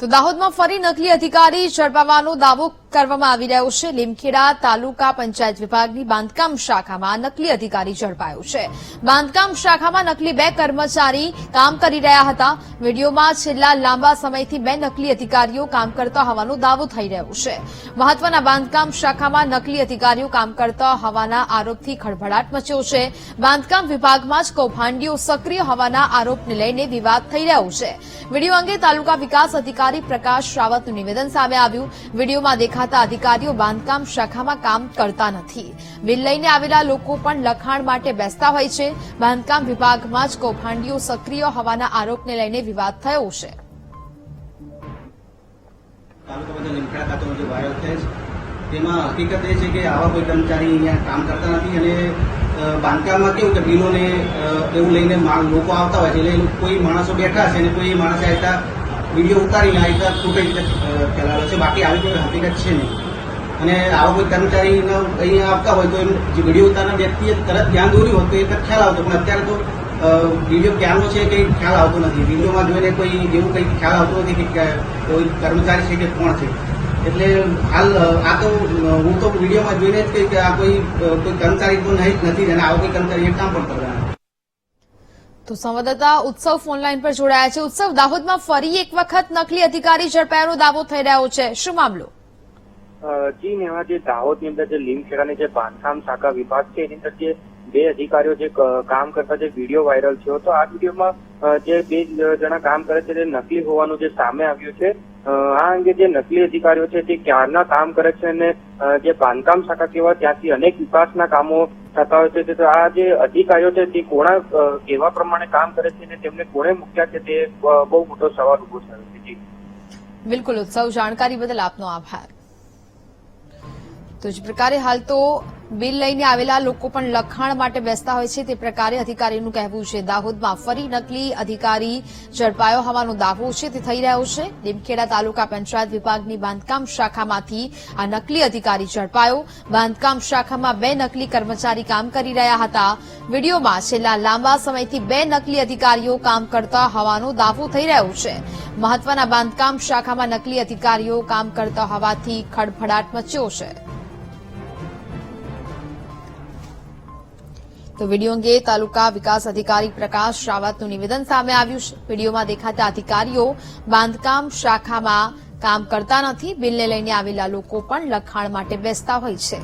તો દાહોદમાં ફરી નકલી અધિકારી ઝડપાવાનો દાવો કરવામાં આવી રહ્યો છે. લીમખેડા તાલુકા પંચાયત વિભાગની બાંધકામ શાખામાં નકલી અધિકારી ઝડપાયો છે. બાંધકામ શાખામાં નકલી બે કર્મચારી કામ કરી રહ્યા હતા. વિડીયોમાં છેલ્લા લાંબા સમયથી બે નકલી અધિકારીઓ કામ કરતા હોવાનો દાવો થઈ રહ્યો છે. મહત્વના બાંધકામ શાખામાં નકલી અધિકારીઓ કામ કરતા હોવાના આરોપથી ખળભળાટ મચ્યો છે. બાંધકામ વિભાગમાં જ કૌભાંડીઓ સક્રિય હોવાના આરોપને લઈને વિવાદ થઈ રહ્યો છે. વીડિયો અંગે તાલુકા વિકાસ અધિકારી પ્રકાશ રાવતનું નિવેદન સામે આવ્યું. વિડીયોમાં દેખાતા અધિકારીઓ બાંધકામ શાખામાં કામ કરતા નથી. બિલ લઈને આવેલા લોકો પણ લખાણ માટે બેસતા હોય છે. બાંધકામ વિભાગમાં જ કૌભાંડીઓ સક્રિય હોવાના આરોપને લઈને વિવાદ થયો છે. તેમાં હકીકત એ છે કે આવા કોઈ કર્મચારી અહીંયા કામ કરતા નથી અને બાંધકામમાં કેવું કે બિલોને એવું લઈને લોકો આવતા હોય છે. એટલે કોઈ માણસો બેઠા છે અને કોઈ માણસે આ રીતના વીડિયો ઉતારીને આ રીતે અ, ફેલાવેલો છે. બાકી આવી કોઈ હકીકત છે નહીં. અને આવા કોઈ કર્મચારીને અહીંયા આવતા હોય તો જે વીડિયો ઉતારના વ્યક્તિએ તરત ધ્યાન દોર્યું હોત તો એ વખત ખ્યાલ આવતો. પણ અત્યારે તો વીડિયો ક્યાંનો છે કંઈ ખ્યાલ આવતો નથી. વિડીયોમાં જોઈને કોઈ એવું કંઈ ખ્યાલ આવતો નથી કે કોઈ કર્મચારી છે કે કોણ છે. એટલે હાલ આ તો હું તો વિડીયોમાં જોઈને જ કે આ કોઈ કોઈ કર્મચારી તો નહીં જ નથી અને આવા કોઈ કર્મચારી એ કામ પણ કરવાના. તો સંવાદદાતા ઉત્સવ ફોનલાઈન પર જોડાયા છે. ઉત્સવ દાહોદમાં ફરી એક વખત નકલી અધિકારી ઝડપાયાનો દાવો થઈ રહ્યો છે. શું મામલો? જી એમાં જે દાહોદની અંદર જે લીમખેડાની જે બાંધકામ શાખા વિભાગ છે, એની અંદર જે બે અધિકારીઓ જે કામ કરતા જે વીડિયો વાયરલ થયો તો આ વિડીયોમાં જે બે જણા કામ કરે છે તે નકલી હોવાનું જે સામે આવ્યું છે આ અંગે જે નકલી અધિકારીઓ છે તે ક્યારના કામ કરે છે અને જે બાંધકામ શાખા કેવા, ત્યાંથી અનેક વિકાસના કામો થતા હોય છે, તો આ જે અધિકારીઓ છે તે કોણા કેવા પ્રમાણે કામ કરે છે અને તેમને કોણે મૂક્યા છે તે બહુ મોટો સવાલ ઊભો થયો છે. બિલકુલ ઉત્સવ જાણકારી બદલ આપનો આભાર. તો જ પ્રકારે હાલ તો બિલ લઈને આવેલા લોકો પણ લખાણ માટે બેસતા હોય છે. તે પ્રકારે અધિકારીનું કહેવું છે. દાહોદમાં ફરી નકલી અધિકારી ઝડપાયો હોવાનો દાવો છે. તે થઈ રહ્યો છે. લીમખેડા તાલુકા પંચાયત વિભાગની બાંધકામ શાખામાંથી આ નકલી અધિકારી ઝડપાયો. બાંધકામ શાખામાં બે નકલી કર્મચારી કામ કરી રહ્યા હતા. વિડીયોમાં છેલ્લા લાંબા સમયથી બે નકલી અધિકારીઓ કામ કરતા હોવાનો દાવો થઈ રહ્યો છે. મહત્વના બાંધકામ શાખામાં નકલી અધિકારીઓ કામ કરતા હોવાથી ખડભડાટ મચ્યો છે. તો વીડિયો અંગે તાલુકા વિકાસ અધિકારી પ્રકાશ રાવતનું નિવેદન સામે આવ્યું છે. વિડીયોમાં દેખાતા અધિકારીઓ બાંધકામ શાખામાં કામ કરતા નથી. બિલને લઈને આવેલા લોકો પણ લખાણ માટે બેસતા હોય છે.